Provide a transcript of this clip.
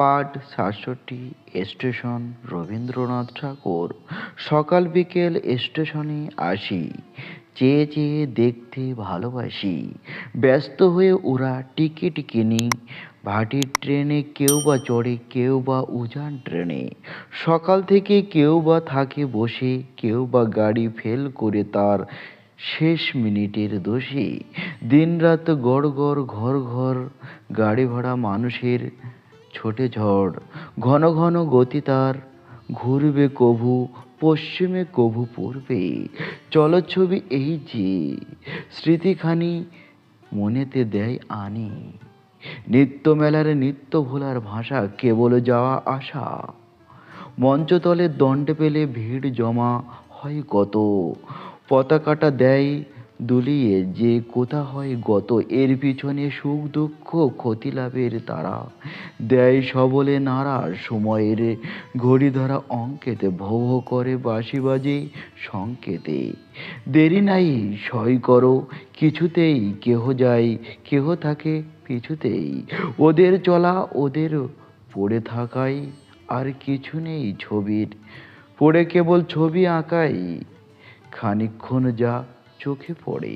পাঠ সাতষট্টি স্টেশন রবীন্দ্রনাথ ঠাকুর। সকাল বিকেল স্টেশনে আসি, চেয়ে চেয়ে দেখতে ভালোবাসি। ব্যস্ত হয়ে ওরা টিকিট কিনি, ভাটির ট্রেনে কেউ বা চড়ে, কেউ বা উজান ট্রেনে। সকাল থেকে কেউ বা থাকে বসে, কেউ বা গাড়ি ফেল করে তার শেষ মিনিটের দোষে। দিনরাত গড় গড় ঘর ঘর গাড়ি ভাড়া মানুষের ছোটে ঝড়, ঘন ঘন গতি তার। ঘুরবে কভু, পশ্চিমে কভু, পূর্বে চলচ্ছবি এই যে, স্মৃতিখানি মনেতে দেয় আনি। নিত্য মেলার নিত্য ভোলার ভাষা, কেবল যাওয়া আসা। মঞ্চতলে দণ্ডে পেলে ভিড় জমা হয় কত, পতাকাটা দেয় দুলিয়ে যে কোথা হয় গত, এর পিছনে সুখ দুঃখ, ক্ষতি লাভের তারা। দেয় সবলে নাড়া, সময়ের ঘড়ি ধরা অঙ্কেতে ভো ভো করে বাঁশি বাজে সংকেতে। দেরি নাই, সই করো, কিছুতেই কেহ যায়, কেহ থাকে পিছুতেই। ওদের চলা ওদের পড়ে থাকাই, আর কিছু নেই ছবির। পড়ে কেবল ছবি আঁকাই, খানিকক্ষণ যা চোখে পড়ে।